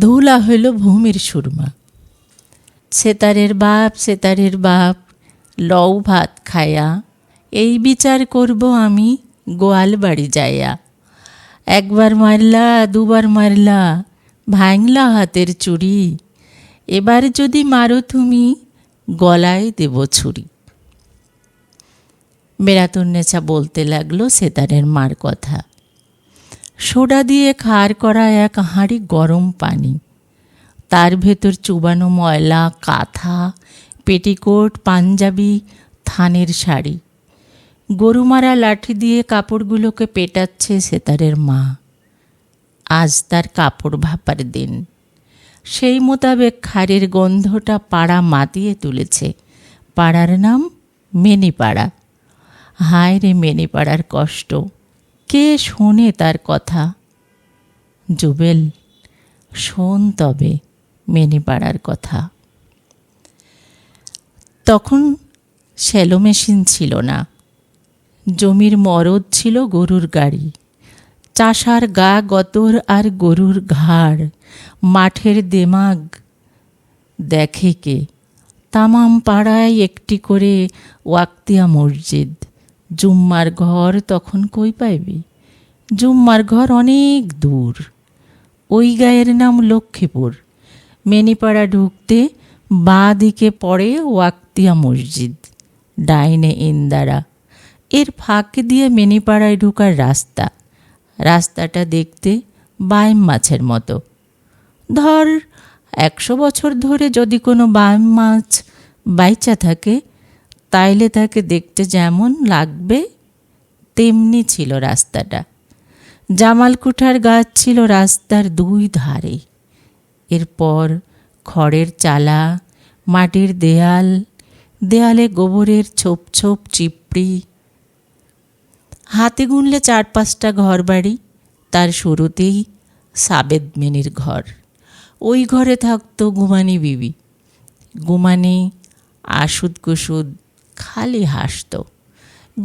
ধুলা হইল ভূমির সুরমা। সেতারের বাপ সেতারের বাপ, লও ভাত খায়া, এই বিচার করব আমি গোয়াল বাড়ি যাইয়া একবার মারলা, দুবার মারলা, ভাঙলা হাতের চুড়ি, এবার যদি মারো তুমি, গলায় দেব ছুরি। বেড়াতুন্নেচা বলতে লাগল সেতারের মার কথা। সোডা দিয়ে খার করা এক হাঁড়ি গরম পানি। তার ভেতর চুবানো ময়লা, কাঁথা, পেটিকোট, পাঞ্জাবি, থানের শাড়ি। গরুমারা লাঠি দিয়ে কাপড়গুলোকে পেটাচ্ছে সেতারের মা। আজ তার কাপড় ভাপার দিন। সেই মোতাবেক খারের গন্ধটা পাড়া মাতিয়ে তুলেছে। পাড়ার নাম মেনিপাড়া। হায় রে মেনিপাড়ার কষ্ট। কে শোনে তার কথা? জুবেল, শোন তবে মেনে পাড়ার কথা। তখন শ্যালো মেশিন ছিল না। জমির মরদ ছিল গরুর গাড়ি। চাষার গা গতর আর গরুর ঘাড়। মাঠের দেমাগ দেখে কে? তামাম পাড়ায় একটি করে ওয়াক্তিয়া মসজিদ। জুম্মার ঘর তখন কই পাইবি? জুম্মার ঘর অনেক দূর। ওই গায়ের নাম লক্ষ্মীপুর। মেনিপাড়া ঢুকতে বাঁ দিকে পড়ে ওয়াক্তিয়া মসজিদ, ডাইনে ইন্দারা। এর ফাঁক দিয়ে মেনিপাড়ায় ঢুকার রাস্তা। রাস্তাটা দেখতে বাইম মাছের মতো। ধর, একশো বছর ধরে যদি কোনো বাইম মাছ বাইচা থাকে তাইলে তাকে দেখতে যেমন লাগবে, তেমনি ছিল রাস্তাটা। জামালকুঠার গাছ ছিল রাস্তার দুই ধারে। এরপর খড়ের চালা, মাটির দেয়াল, দেয়ালে গোবরের ছোপ ছোপ চিপড়ি। হাতে গুনলে চার পাঁচটা ঘর বাড়ি তার শুরুতেই সাবেদ মেনির ঘর। ওই ঘরে থাকতো গুমানি বিবি। গুমানি, আসুদ কুসুদ খালি হাসত।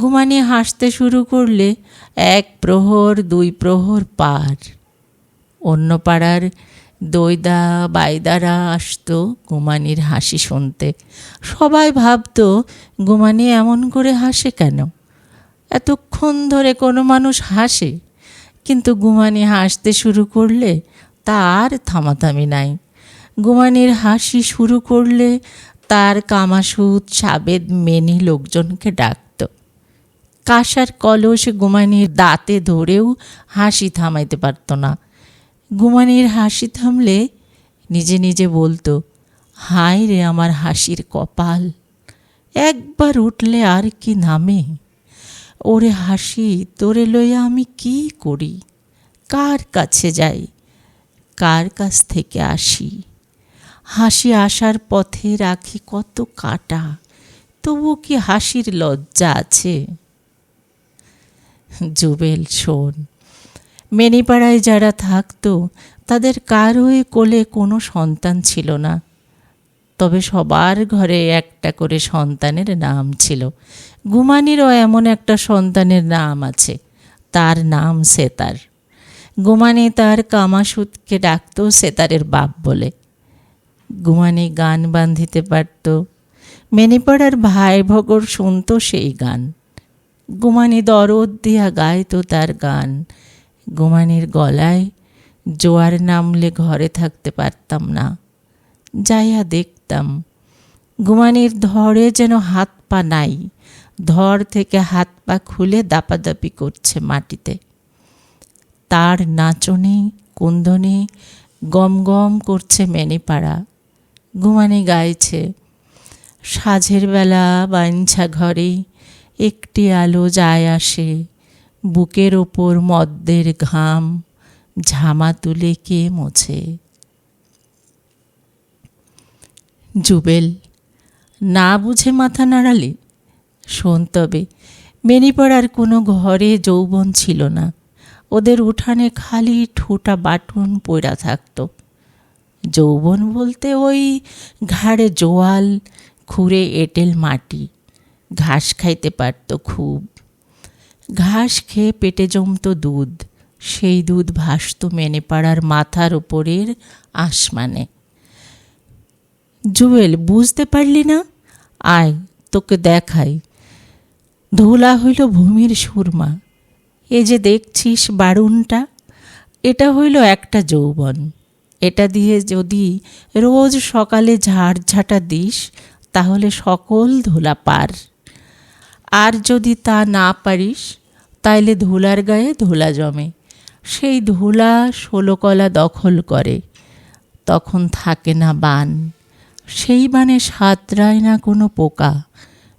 গুমানি হাসতে শুরু করলে এক প্রহর, দুই প্রহর পার। অন্য পাড়ার দইদা, বাইদারা আসতো গুমানির হাসি শুনতে। সবাই ভাবতো গুমানি এমন করে হাসে কেন? এতক্ষণ ধরে কোনো মানুষ হাসে। কিন্তু গুমানি হাসতে শুরু করলে তার থামাথামি নাই। গুমানির হাসি শুরু করলে তার কামাসুদ সাবেদ মেনি লোকজনকে ডাকত। কাঁসার কলস গুমানির দাঁতে ধরেও হাসি থামাইতে পারত না। গুমানির হাসি থামলে নিজে নিজে বলতো, হায় রে আমার হাসির কপাল, একবার উঠলে আর কি নামে? ওরে হাসি, তোরে লইয়া আমি কি করি? কার কাছে যাই? কার কাছ থেকে আসি? হাসি আসার পথে রাখি কত কাটা তবু কি হাসির লজ্জা আছে? জুবেল, শোন, মেনিপাড়ায় যারা থাকতো, তাদের কারোই কোলে কোনো সন্তান ছিল না। তবে সবার ঘরে একটা করে সন্তানের নাম ছিল। গুমানিরও এমন একটা সন্তানের নাম আছে, তার নাম সেতার। গুমানি তার কামাসুদকে ডাকত সেতারের বাপ বলে। গুমানি গান বান্ধিতে পারত। মেনিপাড়ার ভাই ভগর শুনতো সেই গান। গুমানি দরদ দিয়া গাইতো তার গান। গুমানির গলায় জোয়ার নামলে ঘরে থাকতে পারতাম না। যাইয়া দেখতাম গুমানির ধরে যেন হাত পা নাই। ধর থেকে হাত পা খুলে দাপাদাপি করছে মাটিতে। তার নাচনে, কুন্দনে গম গম করছে মেনিপাড়া। ঘুমানি গাইছে। সাঝের বেলা বাঞ্ছা ঘরে একটি আলো যায় আসে। বুকের ওপর মদ্যের ঘাম, ঝামা তুলে কে মোছে? জুবেল, না বুঝে মাথা নাড়ালে? শোন তবে, মেনিপাড়ার কোনো ঘরে যৌবন ছিল না। ওদের উঠানে খালি ঠোঁটা বাটন পড়া থাকতো। যৌবন বলতে ওই ঘাড়ে জোয়াল, খুঁড়ে এঁটেল মাটি। ঘাস খাইতে পারতো খুব। ঘাস খেয়ে পেটে জমতো দুধ। সেই দুধ ভাসত মেনে পাড়ার মাথার ওপরের আসমানে। জুয়েল, বুঝতে পারলি না? আয়, তোকে দেখাই। ধুলা হইল ভূমির সুরমা। এ যে দেখছিস বারুনটা, এটা হইল একটা যৌবন। এটা দিয়ে যদি রোজ সকালে ঝাড়ঝাঁটা দিস, তাহলে সকল ধুলা পার। আর যদি তা না পারিস, তাইলে ধুলার গায়ে ধুলা জমে। সেই ধুলা ষোলকলা দখল করে, তখন থাকে না বান। সেই বানে সাঁতরায় না কোনো পোকা।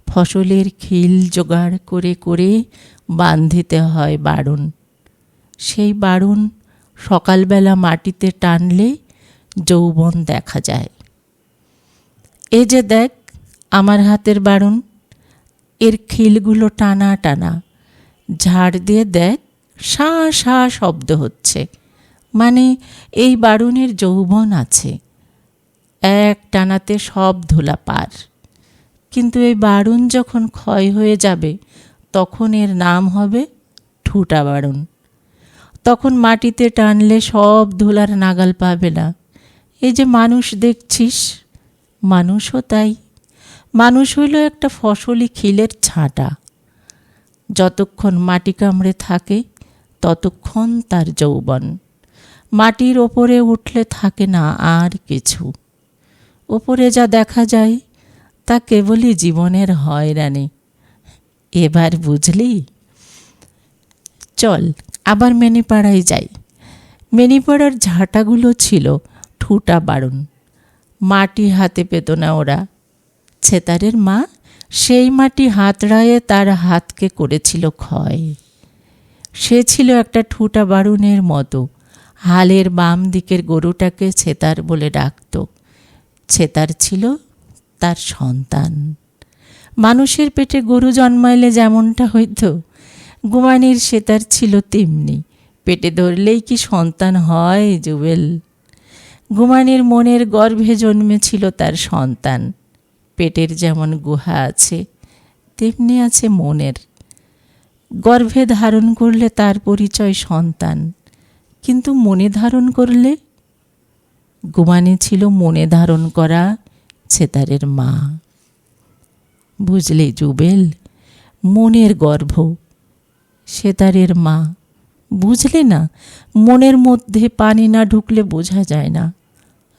ফসলের খিল জোগাড় করে করে বান্ধিতে হয় বারণ সেই বারণ সকালবেলা মাটিতে টানলে যৌবন দেখা যায়। এ যে দেখ, আমার হাতের বারণ, এর খিলগুলো টানা টানা। ঝাড় দিয়ে দেখ, সা সা শব্দ হচ্ছে। মানে এই বারুণের যৌবন আছে। এক টানাতে সব ধুলা পার। কিন্তু এই বারুণ যখন ক্ষয় হয়ে যাবে, তখন এর নাম হবে ঠুটা বারুণ। তখন মাটিতে টানলে সব ধুলার নাগাল পাবে না। এই যে মানুষ দেখছিস, মানুষও তাই। মানুষ হইল একটা ফসলি খিলের ছাঁটা। যতক্ষণ মাটি কামড়ে থাকে, ততক্ষণ তার যৌবন। মাটির ওপরে উঠলে থাকে না আর কিছু। ওপরে যা দেখা যায়, তা কেবলই জীবনের হয়রানি। এবার বুঝলি? চল আবার মেনিপাড়ায় যাই। মেনিপাড়ার ঝাঁটাগুলো ছিল ঠুটা বারণ মাটি হাতে পেত না ওরা। ছেতারের মা সেই মাটি হাতড়ায়ে তার হাতকে করেছিল ক্ষয়। সে ছিল একটা ঠুটা বারুণের মতো। হালের বাম দিকের গরুটাকে ছেতার বলে ডাকত। ছেতার ছিল তার সন্তান। মানুষের পেটে গরু জন্মাইলে যেমনটা হইত গুমানির সেতার ছিল তেমনি। পেটে ধরলেই কি সন্তান হয় জুবেল গুমানির মনের গর্ভে জন্মেছিল তার সন্তান। পেটের যেমন গুহা আছে, তেমনি আছে মনের। গর্ভে ধারণ করলে তার পরিচয় সন্তান। কিন্তু মনে ধারণ করলে? গুমানি ছিল মনে ধারণ করা সেতারের মা। বুঝলে, জুবেল? মনের গর্ভ। সেতারের মা। বুঝলে না, মনের মধ্যে পানি না ঢুকলে বোঝা যায় না।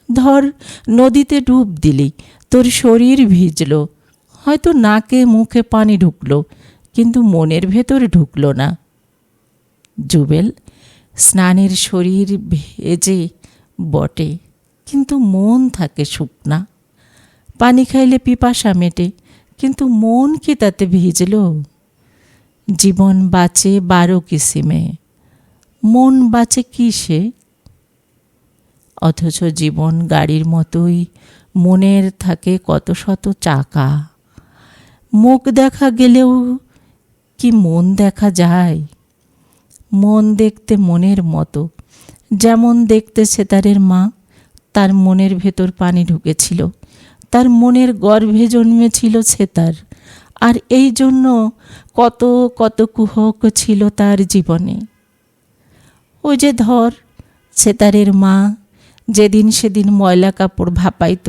ধর, নদীতে ডুব দিলি, তোর শরীর ভিজল। হয়তো নাকে মুখে পানি ঢুকলো, কিন্তু মনের ভেতর ঢুকলো না। জুবেল, স্নানের শরীর ভেজে বটে, কিন্তু মন থাকে শুকনা। পানি খাইলে পিপাসা মেটে, কিন্তু মন কি তাতে ভিজল? জীবন বাঁচে বারো কিসিমে। মন বাঁচে কিসে? অথচ জীবন গাড়ির মতোই, মনের থাকে কত শত চাকা। মুখ দেখা গেলেও কি মন দেখা যায়? মন দেখতে মনের মতো, যেমন দেখতে সেতারের মা। তার মনের ভেতর পানি ঢুকেছিল, তার মনের গর্ভে জন্মেছিল সেতার। আর এই জন্য কত কত কুহক ছিল তার জীবনে। ও যে ধর সেতারের মা, যেদিন সেদিন ময়লা কাপড় ভাপাইত,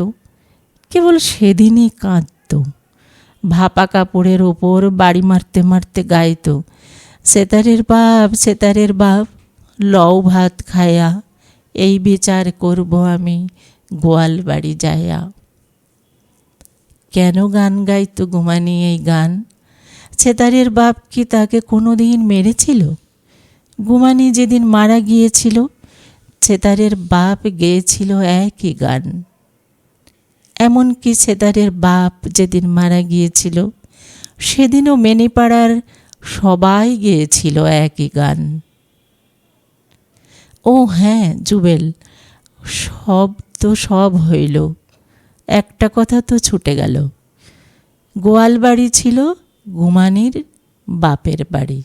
কেবল সেদিনই কাঁদত। ভাপা কাপড়ের ওপর বাড়ি মারতে মারতে গাইত সেতারের বাপ সেতারের বাপ, লও ভাত খায়া, এই বিচার করব আমি গোয়াল বাড়ি যায়া। কেন গান গাইতো গুমানি এই গান? সেতারের বাপ কি তাকে কোনো দিন মেরেছিল? গুমানি যেদিন মারা গিয়েছিল সেতারের বাপ গেয়েছিল একই গান। এমনকি সেতারের বাপ যেদিন মারা গিয়েছিল, সেদিনও মেনিপাড়ার সবাই গেয়েছিল একই গান। ও হ্যাঁ জুবেল, সব তো সব হইল। একটা কথা তো ছুটে গেল। গোয়াল বাড়ি ছিল ঘুমানির বাপের বাড়ি।